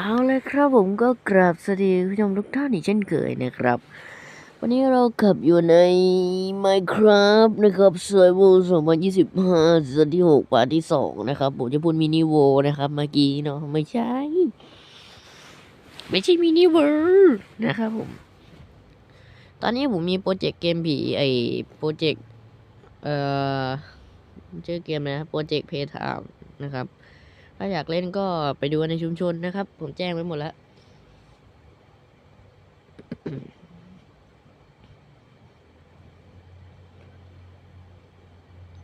เอาเลยครับผมก็กราบสวัสดีคุณผู้ชมทุกท่านอีกเช่นเคยนะครับ วันนี้เรากลับอยู่ใน Minecraft นะครับ Survival 2025ซีซั่นที่6พาร์ที่ 2 นะครับ ผมจะพูดมินิโวนะครับเมื่อกี้เนาะไม่ใช่ ไม่ใช่มินิเวิร์นะครับผม ตอนนี้ผมมีโปรเจกต์เกมผีไอโปรเจกต์เอ่อชื่อเกมนะโปรเจกต์เพย์ไทม์นะครับ ถ้าอยากเล่นก็ไปดูในชุมชนนะครับ ผมแจ้งไว้หมดแล้ว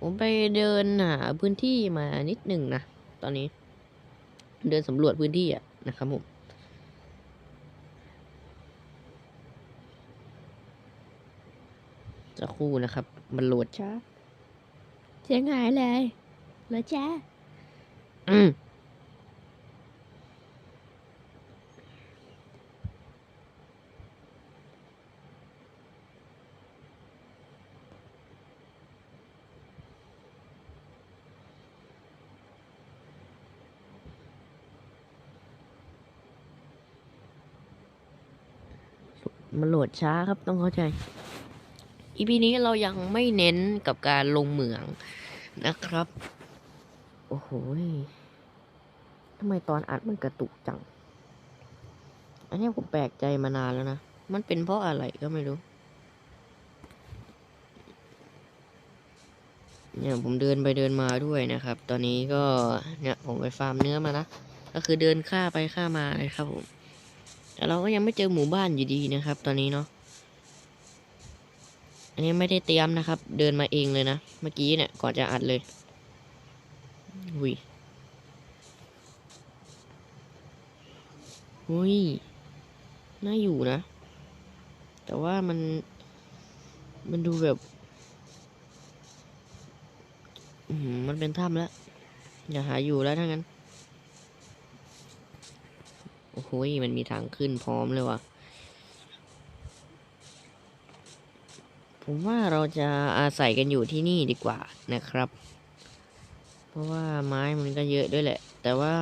ผมไปเดินหาพื้นที่มานิดหนึ่งนะ ตอนนี้ เดินสำรวจพื้นที่อะนะครับผมจะครู่นะครับ มันโหลดช้าเสียงหายเลยเหรอจ้าอืม มันโหลดช้าครับต้องเข้าใจ อีพีนี้เรายังไม่เน้นกับการลงเหมืองนะครับ โอ้โหทำไมตอนอัดมันกระตุกจัง อันนี้ผมแปลกใจมานานแล้วนะ มันเป็นเพราะอะไรก็ไม่รู้ เนี่ยผมเดินไปเดินมาด้วยนะครับ ตอนนี้ก็เนี่ยผมไปฟาร์มเนื้อมานะ ก็คือเดินข้าไปข้ามาเลยครับผม แต่เราก็ยังไม่เจอหมู่บ้านอยู่ดีนะครับ ตอนนี้เนาะ อันนี้ไม่ได้เตรียมนะครับ เดินมาเองเลยนะ เมื่อกี้เนี่ย ก่อนจะอัดเลยหุยหุยน่าอยู่นะ แต่ว่ามัน มันดูแบบมมันเป็นถ้ำแล้ว อย่าหาอยู่แล้วถ้างั้น โอ้โหยมันมีทางขึ้นพร้อมเลยว่ะ ผมว่าเราจะอาศัยกันอยู่ที่นี่ดีกว่านะครับ เพราะว่าไม้มันก็เยอะด้วยแหละ แต่ว่า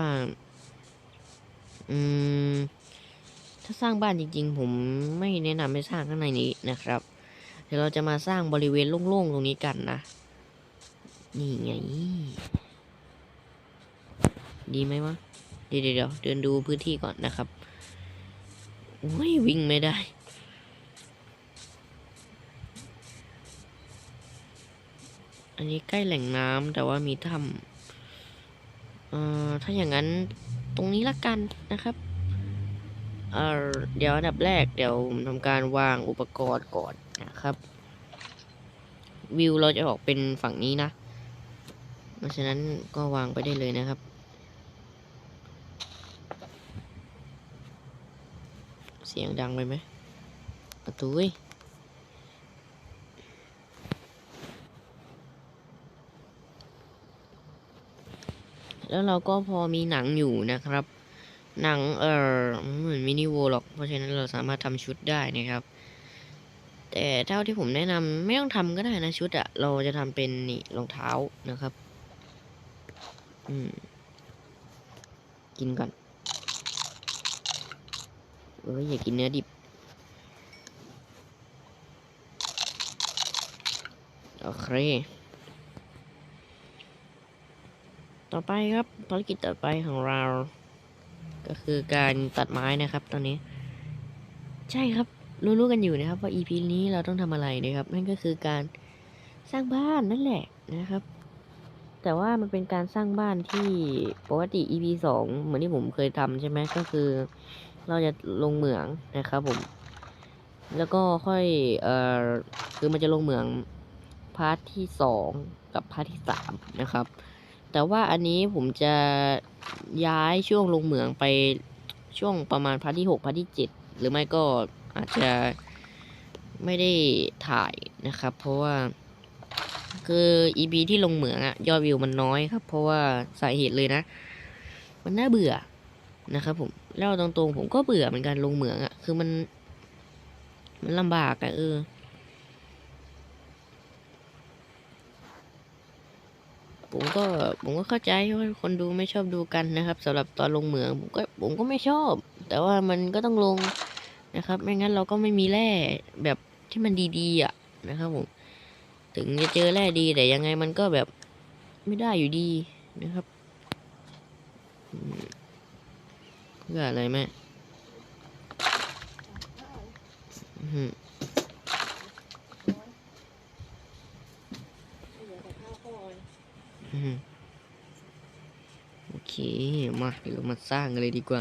อืม ถ้าสร้างบ้านจริง ๆ ผมไม่แนะนำให้สร้างข้างในนี้นะครับ เดี๋ยวเราจะมาสร้างบริเวณโล่งๆตรงนี้กันนะ นี่ไง ดีไหมวะ ดี๋ยวเดี๋ยวเดินดูพื้นที่ก่อนนะครับโอ้ยวิ่งไม่ได้ อันนี้ใกล้แหล่งน้ำแต่ว่ามีถ้ำเอ่อถ้าอย่างนั้นตรงนี้ละกันนะครับเอ่อเดี๋ยวอันดับแรกเดี๋ยวทำการวางอุปกรณ์ก่อนนะครับ วิวเราจะออกเป็นฝั่งนี้นะ เพราะฉะนั้นก็วางไปได้เลยนะครับ เสียงดังไปไหมประตูเว้ยแล้วเราก็พอมีหนังอยู่นะครับ หนังเออเหมือนมินิโวหรอก เพราะฉะนั้นเราสามารถทำชุดได้นะครับ แต่เท่าที่ผมแนะนำไม่ต้องทำก็ได้นะชุดอะเราจะทำเป็นนี่รองเท้านะครับ อืม กินก่อน เอ้ยอย่ากินเนื้อดิบโอเค ต่อไปครับภารกิจต่อไปของเรา ก็คือการตัดไม้นะครับตอนนี้ ใช่ครับรู้ๆกันอยู่นะครับว่า EP นี้เราต้องทำอะไรนะครับ นั่นก็คือการสร้างบ้านนั่นแหละนะครับ แต่ว่ามันเป็นการสร้างบ้านที่ปกติ EP สองเหมือนที่ผมเคยทำใช่ไหมก็คือ เราจะลงเหมืองนะครับผม แล้วก็ค่อยเอ่อคือมันจะลงเหมืองพาร์ทที่สองกับพาร์ทที่สามนะครับ แต่ว่าอันนี้ผมจะย้ายช่วงลงเหมืองไปช่วงประมาณพาร์ทที่หกพาร์ทที่เจ็ดหรือไม่ก็อาจจะไม่ได้ถ่ายนะครับ เพราะว่าคือ EP ที่ลงเหมืองอะยอดวิวมันน้อยครับ เพราะว่าสาเหตุเลยนะ มันน่าเบื่อ นะครับผมเล่าตรงๆผมก็เบื่อเหมือนกันลงเหมืองอะ่ะ คือมัน มันลำบากอะ่ะเออ ผมก็ผมก็เข้าใจว่าคนดูไม่ชอบดูกันนะครับสำหรับตอนลงเหมือง ผมก็ผมก็ไม่ชอบ แต่ว่ามันก็ต้องลงนะครับ ไม่งั้นเราก็ไม่มีแร่แบบที่มันดีๆอะนะครับผมถึงจะเจอแร่ดีแต่ยังไงมันก็แบบไม่ได้อยู่ดีนะครับ พื่ออะไรแม่อืมโอเค มาเดี๋ยวเรามาสร้างกันเลยดีกว่า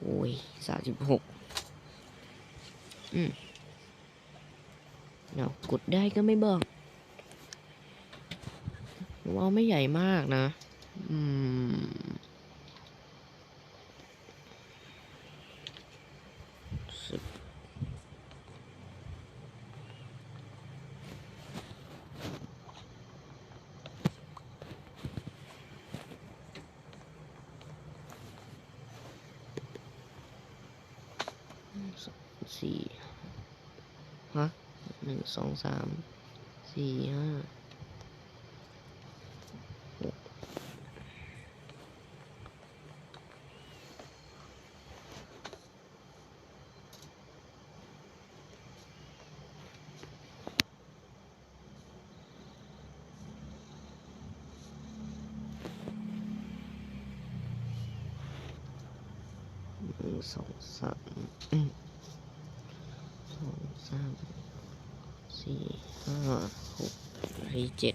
โอ้ยสามสิบหกอืมเอากดได้ก็ไม่บอกผมเอาไม่ใหญ่มากนะ อืม สี่ฮะหนึ่งสองสามสี่ห้าหกหนึ่งสองสามอืมสองสามสี่ห้าหกเจ็ด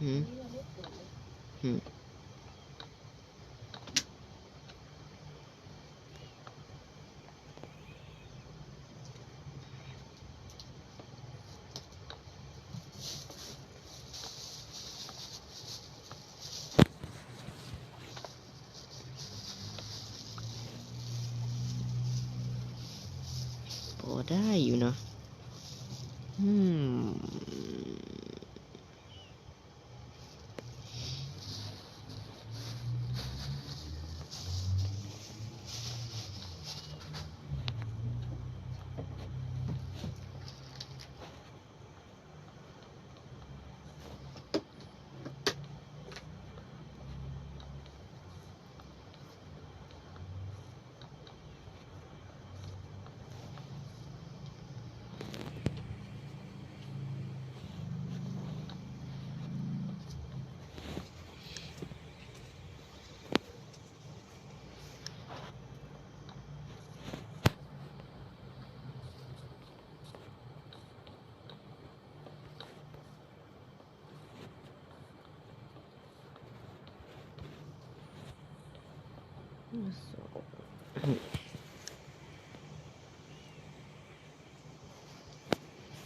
หืมหืมพอได้อยู่เนาะอืม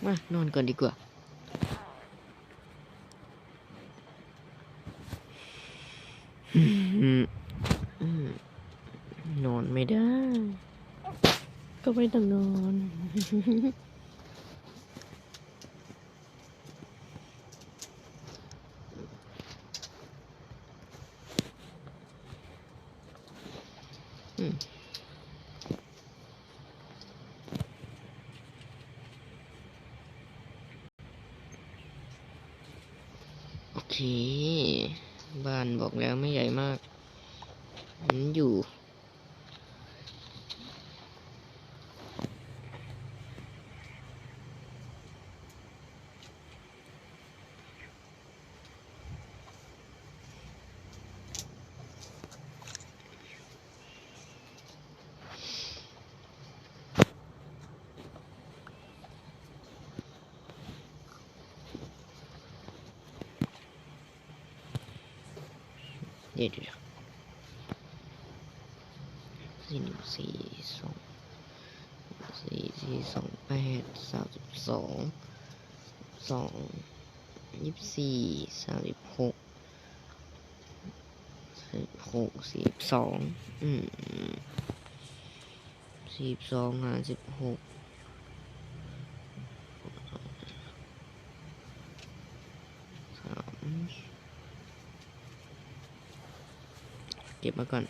มานอนก่อนดีกว่าอนอนไม่ได้ ก็ไม่ต้องนอน เค บ้านบอกแล้วไม่ใหญ่มากมันอยู่ อ เดี๋ยวสี่หนึ่งสี่สองสี่สี่สองแปดสามสิบสองสองยี่สิบสี่สามสิบหกสิบหกสิบสองอืมสิบสองหารสิบหกสาม เก็บมาก่อน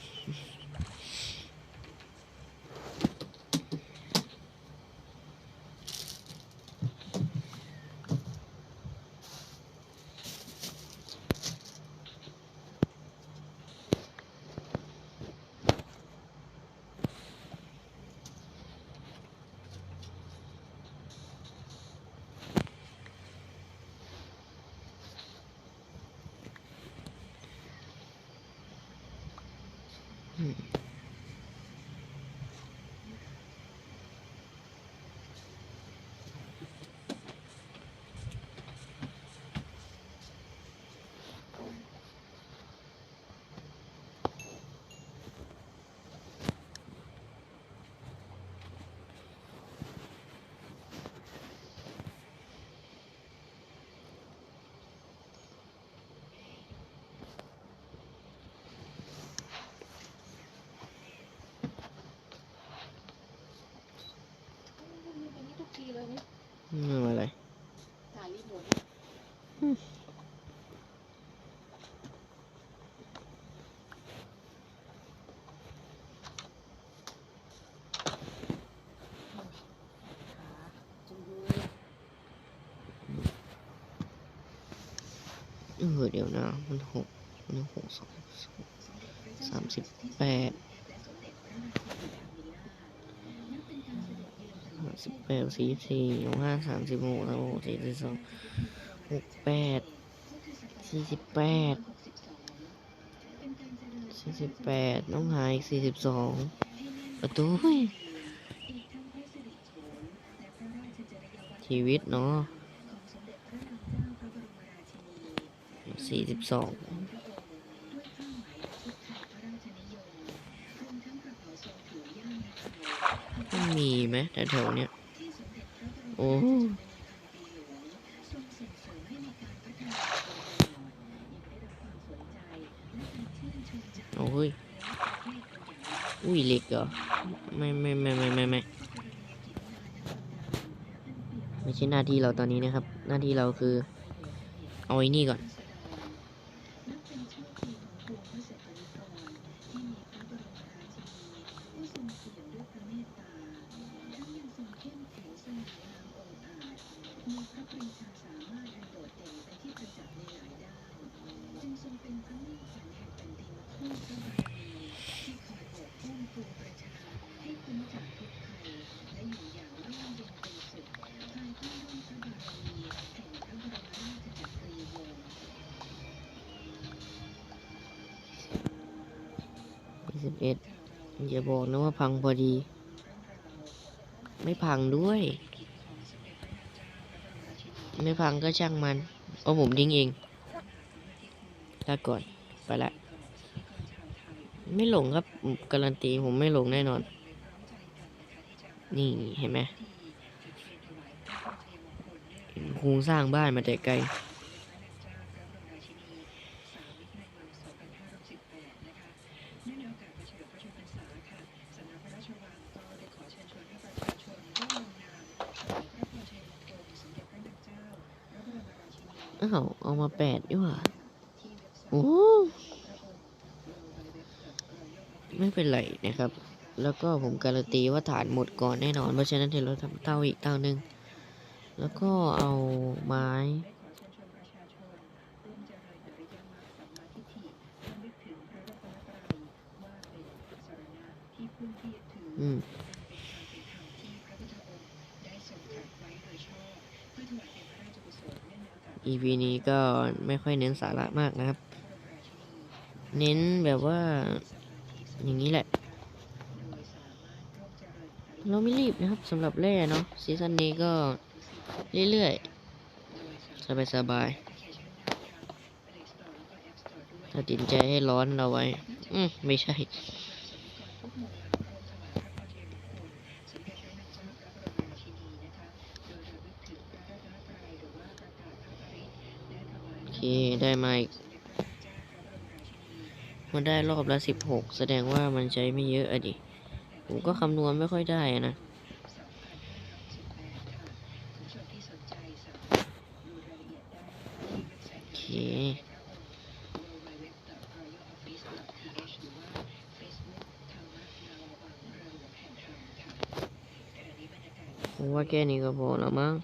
เทุกทีเลยนี่อืมอะไรถ่ายรีโมทจุ๊บเออเดี๋ยวนะ มันหกมันหกสองสองสามสิบแปดห้า สิบแปดสี่สี่ห้าสามสิบหกแล้วหกสี่สิบสองหกแปดสี่สิบแปดสี่สิบแปดน้องหายสี่สิบสองประตูชีวิตเนาะสี่สิบสอง มันมีไหมแถวๆเนี้ยโอ้โอ้ย อุ้ยเหล็กเหรอ ไม่ไม่ไม่ไม่ไม่ไม่ไม่ใช่หน้าที่เราตอนนี้นะครับ หน้าที่เราคือ เอาไอ้นี่ก่อน สิบเอ็ดอย่าบอกนะว่าพังพอดี ไม่พังด้วย ไม่พังก็ช่างมัน เอาผมทิ้งเองลาก่อน ไปละ ไม่หลงครับ การันตีผมไม่หลงแน่นอน นี่เห็นไหมโครงสร้างบ้านมาแต่ไกลอ้าวเอามาแปดดีกว่าโอ้ไม่ เป็นไรนะครับ แล้วก็ผมการันตีว่าฐานหมดก่อนแน่นอน เพราะฉะนั้นเดี๋ยวเราทำเตาอีกเตาหนึ่งแล้วก็เอาไม้อืม EP นี้ก็ไม่ค่อยเน้นสาระมากนะครับ เน้นแบบว่า อย่างนี้แหละ เราไม่รีบนะครับสำหรับแร่เนาะซีซั่นนี้ก็เรื่อยๆ สบายๆตัดสินใจให้ร้อนเราไว้ อืมไม่ใช่โอเคได้มาอีก มันได้รอบละสิบหกแสดงว่ามันใช้ไม่เยอะอะดิ ผมก็คำนวณไม่ค่อยได้นะโอเคผมว่าแค่นี้ก็พอแล้วมั้ง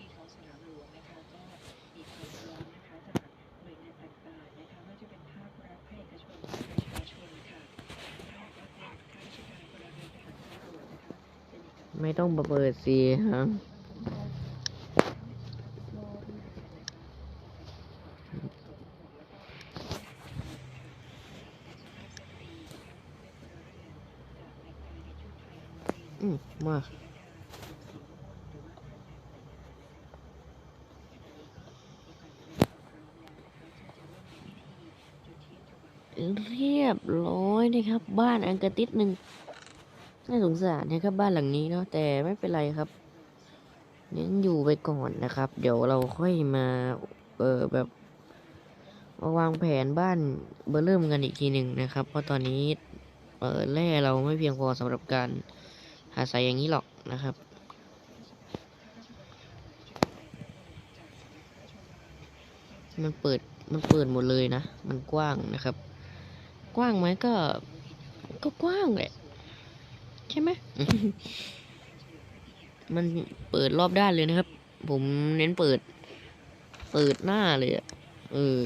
ไม่ ต้องมาเปิดสิฮะอืมมาเรียบร้อยนะครับ บ้านอันกระติดหนึ่ง น่าสงสารนะครับบ้านหลังนี้เนาะแต่ไม่เป็นไรครับเน้นอยู่ไปก่อนนะครับ เดี๋ยวเราค่อยมา เออแบบมาวางแผนบ้านเบอร์เริ่มกันอีกทีหนึ่งนะครับ เพราะตอนนี้ เออแร่เราไม่เพียงพอสำหรับการหาใส่อย่างนี้หรอกนะครับมันเปิดมันเปิดหมดเลยนะ มันกว้างนะครับ กว้างไหมก็ ก็กว้างแหละ ใช่ไหม มันเปิดรอบด้านเลยนะครับ ผมเน้นเปิด เปิดหน้าเลยอะเออ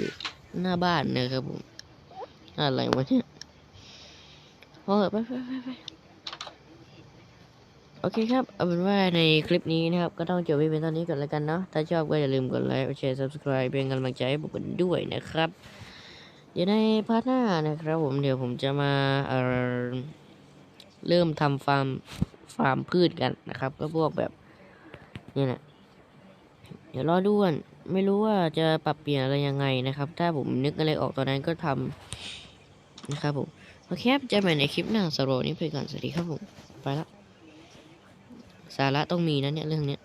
หน้าบ้านนะครับผมอะไรวะเนี่ยพอเถอะไปไปไปไปโอเคครับ เอาเป็นว่าในคลิปนี้นะครับ ก็ต้องจบไว้เป็นตอนนี้ก่อนแล้วกันเนาะ ถ้าชอบก็อย่าลืมกดไลค์ แชร์ subscribe เป็นกำลังใจให้ผมกันด้วยนะครับ เดี๋ยวในพาร์ทหน้านะครับผม เดี๋ยวผมจะมาเอ่อ เริ่มทำฟาร์มฟาร์มพืชกันนะครับ ก็พวกแบบนี่แหละเดี๋ยวรอดูกันไม่รู้ว่าจะปรับเปลี่ยนอะไรยังไงนะครับ ถ้าผมนึกอะไรออกตอนนั้นก็ทำนะครับผมโอเคครับจะใหม่ในคลิปหน้าสโรนนี้ไปก่อนสวัสดีครับผมไปแล้วสาระต้องมีนะเนี่ยเรื่องเนี้ย